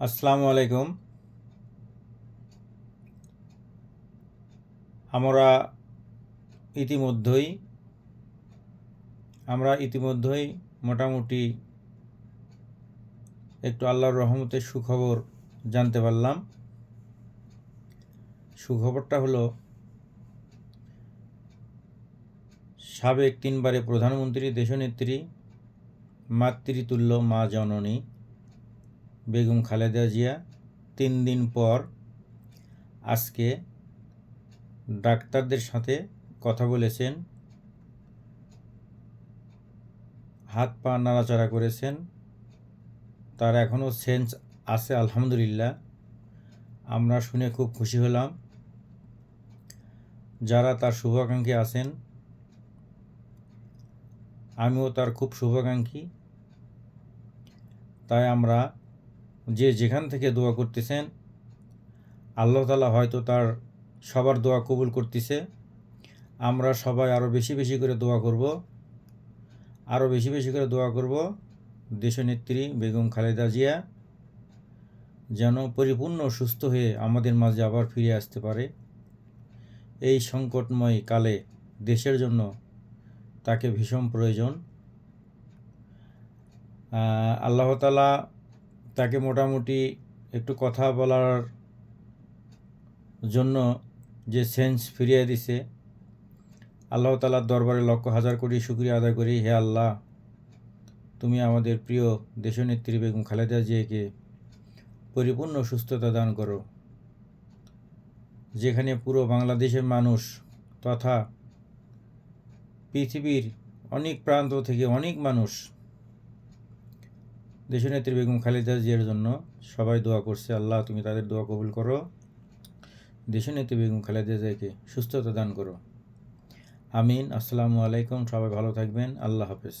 আসসালামু আলাইকুম আমরা ইতিমধ্যেই আমরা ইতিমধ্যেই মোটামুটি একটু আল্লাহর রহমতের সুখবর জানতে পারলাম সুখবরটা হলো সাবেক তিনবারে প্রধানমন্ত্রী, দেশনেত্রী, মাতৃতুল্য মা জননী বেগম খালেদা জিয়া তিন দিন পর আজকে ডাক্তারদের সাথে কথা বলেছেন, হাত পা নাড়াচাড়া করেছেন, তার এখনও সেন্স আছে আলহামদুলিল্লাহ। আমরা শুনে খুব খুশি হলাম। যারা তার শুভাকাঙ্ক্ষী আছেন আমিও তার খুব শুভাকাঙ্ক্ষী। তাই আমরা যে যেখান থেকে দোয়া করতেছেন, আল্লাহ তালা হয়তো তার সবার দোয়া কবুল করতেছে। আমরা সবাই আরও বেশি বেশি করে দোয়া করব। আরও বেশি বেশি করে দোয়া করব দেশনেত্রী বেগম খালেদা জিয়া, যেন পরিপূর্ণ সুস্থ হয়ে আমাদের মাঝে আবার ফিরে আসতে পারে। এই সংকটময় কালে দেশের জন্য তাকে ভীষণ প্রয়োজন। আল্লাহ তালা তাকে মোটামুটি একটু কথা বলার জন্য যে সেন্স ফিরিয়ে দিছে, আল্লাহ তালার দরবারে লক্ষ হাজার কোটি শুক্রিয়া আদায় করি। হে আল্লাহ, তুমি আমাদের প্রিয় দেশনেত্রী বেগম খালেদা জিয়াকে পরিপূর্ণ সুস্থতা দান করো, যেখানে পুরো বাংলাদেশের মানুষ তথা পৃথিবীর অনেক প্রান্ত থেকে অনেক মানুষ দেশনেত্রী বেগম খালেদা জিয়ার জন্য সবাই দোয়া করছে, আল্লাহ তুমি তাদের দোয়া কবুল করো। দেশনেত্রী বেগম খালেদা জিয়াকে সুস্থতা দান করো। আমিন, আসসালামু আলাইকুম, সবাই ভালো থাকবেন, আল্লাহ হাফেজ।